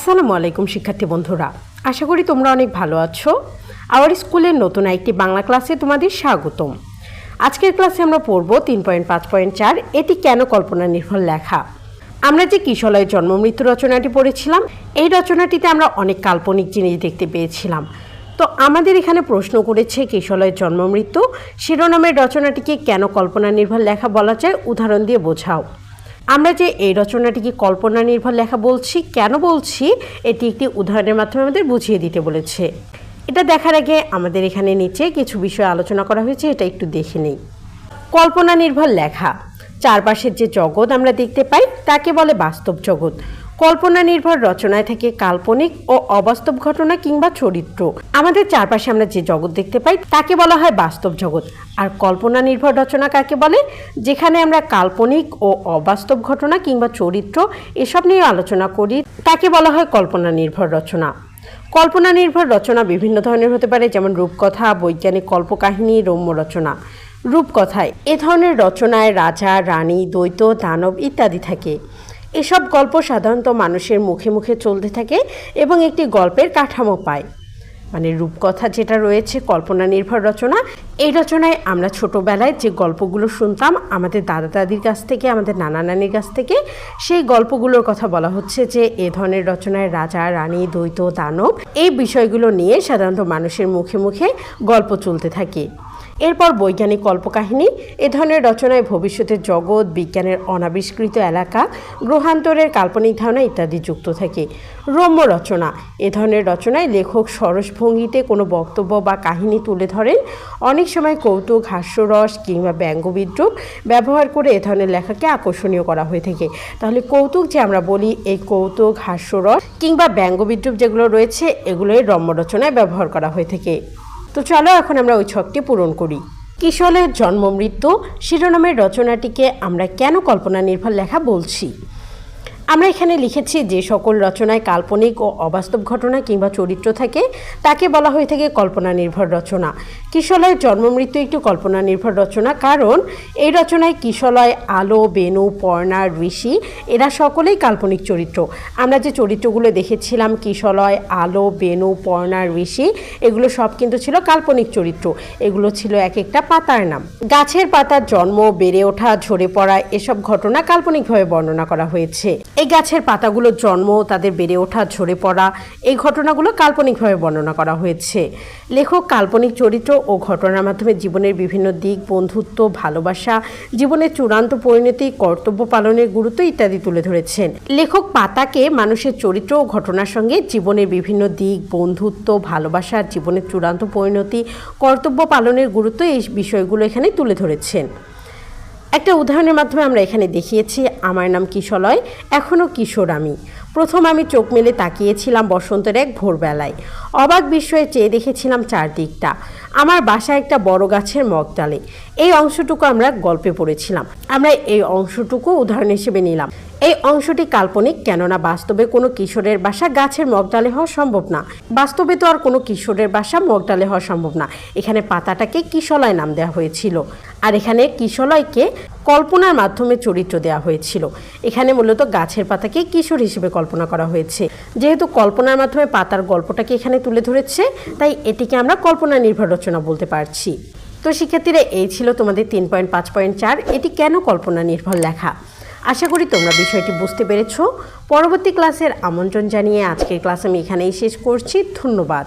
আসসালামু আলাইকুম, শিক্ষার্থী বন্ধুরা। আশা করি তোমরা অনেক ভালো আছো। আওয়ার স্কুলের নতুন একটি বাংলা ক্লাসে তোমাদের স্বাগতম। আজকের ক্লাসে আমরা পড়ব তিন পয়েন্ট, পাঁচ পয়েন্ট, চার। এটি কেন কল্পনা নির্ভর লেখা? আমরা যে কিশলয়ের জন্ম মৃত্যু রচনাটি পড়েছিলাম, এই রচনাটিতে আমরা অনেক কাল্পনিক জিনিস দেখতে পেয়েছিলাম। তো আমাদের এখানে প্রশ্ন করেছে, কিশলয়ের জন্ম মৃত্যু শিরোনামের রচনাটিকে কেন কল্পনা নির্ভর লেখা বলা যায়? উদাহরণ দিয়ে বোঝাও। আমরা যে এই রচনাটিকে কল্পনা নির্ভর লেখা বলছি, কেন বলছি, এটি একটি উদাহরণের মাধ্যমে আমাদের বুঝিয়ে দিতে বলেছে। এটা দেখার আগে আমাদের এখানে নিচে কিছু বিষয় আলোচনা করা হয়েছে, এটা একটু দেখে নেই। কল্পনা নির্ভর লেখা, চারপাশের যে জগৎ আমরা দেখতে পাই, তাকে বলে বাস্তব জগৎ। কল্পনা নির্ভর রচনায় থেকে কাল্পনিক ও অবাস্তব ঘটনা কিংবা চরিত্র। আমাদের চারপাশে আমরা যে জগৎ দেখতে পাই, তাকে বলা হয় বাস্তব জগৎ। আর কল্পনা নির্ভর রচনা কাকে বলে? যেখানে আমরা কাল্পনিক ও অবাস্তব ঘটনা কিংবা চরিত্র এসব নিয়ে আলোচনা করি, তাকে বলা হয় কল্পনা নির্ভর রচনা। কল্পনা নির্ভর রচনা বিভিন্ন ধরনের হতে পারে, যেমন রূপকথা, বৈজ্ঞানিক কল্পকাহিনী, রম্য রচনা। রূপকথায় এ ধরনের রচনায় রাজা, রানী, দ্বৈত, দানব ইত্যাদি থাকে। এসব গল্প সাধারণত মানুষের মুখে মুখে চলতে থাকে এবং একটি গল্পের কাঠামো পায়। মানে রূপকথা যেটা রয়েছে, কল্পনা নির্ভর রচনা, এই রচনায় আমরা ছোটোবেলায় যে গল্পগুলো শুনতাম, আমাদের দাদা দাদির কাছ থেকে, আমাদের নানা নানির কাছ থেকে, সেই গল্পগুলোর কথা বলা হচ্ছে যে, এ ধরনের রচনায় রাজা, রানী, দ্বৈত, দানব, এই বিষয়গুলো নিয়ে সাধারণত মানুষের মুখে মুখে গল্প চলতে থাকে। এরপর বৈজ্ঞানিক কল্পকাহিনী, এ ধরনের রচনায় ভবিষ্যতের জগৎ, বিজ্ঞানের অনাবিষ্কৃত এলাকা, গ্রহান্তরের কাল্পনিক ধারণা ইত্যাদি যুক্ত থাকে। রম্য রচনা, এ ধরনের রচনায় লেখক সরস ভঙ্গিতে কোনো বক্তব্য বা কাহিনী তুলে ধরেন। অনেক সময় কৌতুক, হাস্যরস কিংবা ব্যঙ্গ বিদ্রুপ ব্যবহার করে এ ধরনের লেখাকে আকর্ষণীয় করা হয়ে থাকে। তাহলে কৌতুক যে আমরা বলি, এই কৌতুক, হাস্যরস কিংবা ব্যঙ্গ বিদ্রুপ যেগুলো রয়েছে, এগুলোই রম্য রচনায় ব্যবহার করা হয়ে থাকে। তো চলো এখন আমরা ওই ছকটি পূরণ করি। কিশোরের জন্ম মৃত্যু শিরোনামের রচনাটিকে আমরা কেন কল্পনা নির্ভর লেখা বলছি? আমরা এখানে লিখেছি যে সকল রচনায় কাল্পনিক ও অবাস্তব ঘটনা কিংবা চরিত্র থাকে, তাকে বলা হয়ে থাকে কল্পনা নির্ভর রচনা। কিশলয়ের জন্ম মৃত্যু একটি কল্পনা নির্ভর রচনা, কারণ এই রচনায় কিশলয়, আলো বেনু পর্ণা, ঋষি, এরা সকলেই কাল্পনিক চরিত্র। আমরা যে চরিত্রগুলো দেখেছিলাম, কিশলয়, আলো বেনু পর্ণা, ঋষি, এগুলো সব কিন্তু ছিল কাল্পনিক চরিত্র। এগুলো ছিল এক একটা পাতার নাম। গাছের পাতার জন্ম, বেড়ে ওঠা, ঝরে পড়া, এসব ঘটনা কাল্পনিকভাবে বর্ণনা করা হয়েছে। এই গাছের পাতাগুলোর জন্ম তাদের বেড়ে ওঠা, ঝরে পড়া, এই ঘটনাগুলো কাল্পনিকভাবে বর্ণনা করা হয়েছে। লেখক কাল্পনিক চরিত্র ও ঘটনার মাধ্যমে জীবনের বিভিন্ন দিক, বন্ধুত্ব, ভালোবাসা, জীবনের চূড়ান্ত পরিণতি, কর্তব্য পালনের গুরুত্ব ইত্যাদি তুলে ধরেছেন। লেখক পাতাকে মানুষের চরিত্র ও ঘটনার সঙ্গে জীবনের বিভিন্ন দিক, বন্ধুত্ব, ভালোবাসা, জীবনের চূড়ান্ত পরিণতি, কর্তব্য পালনের গুরুত্ব এই বিষয়গুলো এখানে তুলে ধরেছেন। একটা উদাহরণের মাধ্যমে আমরা এখানে দেখিয়েছি, আমার নাম কিশলয় এখনও কিশোর আমি। প্রথম আমি চোখ মেলে তাকিয়েছিলাম বসন্তের এক ভোরবেলায়। অবাক বিস্ময়ে চেয়ে দেখেছিলাম চারদিকটা। আমার বাসা একটা বড় গাছের মগডালে এই অংশটুকু আমরা গল্পে পড়েছিলাম। আমরা এই অংশটুকু উদাহরণ হিসেবে নিলাম। এই অংশটি কাল্পনিক, কেননা বাস্তবে কোনো কিশোরের বাসা গাছের মগডালে হওয়া সম্ভব না। বাস্তবে তো আর কোনো কিশোরের বাসা মগডালে হওয়া সম্ভব না। এখানে পাতাটাকে কিশলয় নাম দেওয়া হয়েছিল। আর এখানে কিশলয়কে কল্পনার মাধ্যমে চরিত্র দেওয়া হয়েছিল। এখানে মূলত গাছের পাতাকে কিশোর হিসেবে কল্পনা করা হয়েছে। যেহেতু কল্পনার মাধ্যমে পাতার গল্পটাকে এখানে তুলে ধরেছে, তাই এটিকে আমরা কল্পনা নির্ভর রচনা বলতে পারছি। তো শিক্ষার্থীরা, এই ছিল তোমাদের তিন পয়েন্ট, পাঁচ পয়েন্ট, চার। এটি কেন কল্পনা নির্ভর লেখা? আশা করি তোমরা বিষয়টি বুঝতে পেরেছ। পরবর্তী ক্লাসের আমন্ত্রণ জানিয়ে আজকের ক্লাস আমি এখানেই শেষ করছি। ধন্যবাদ।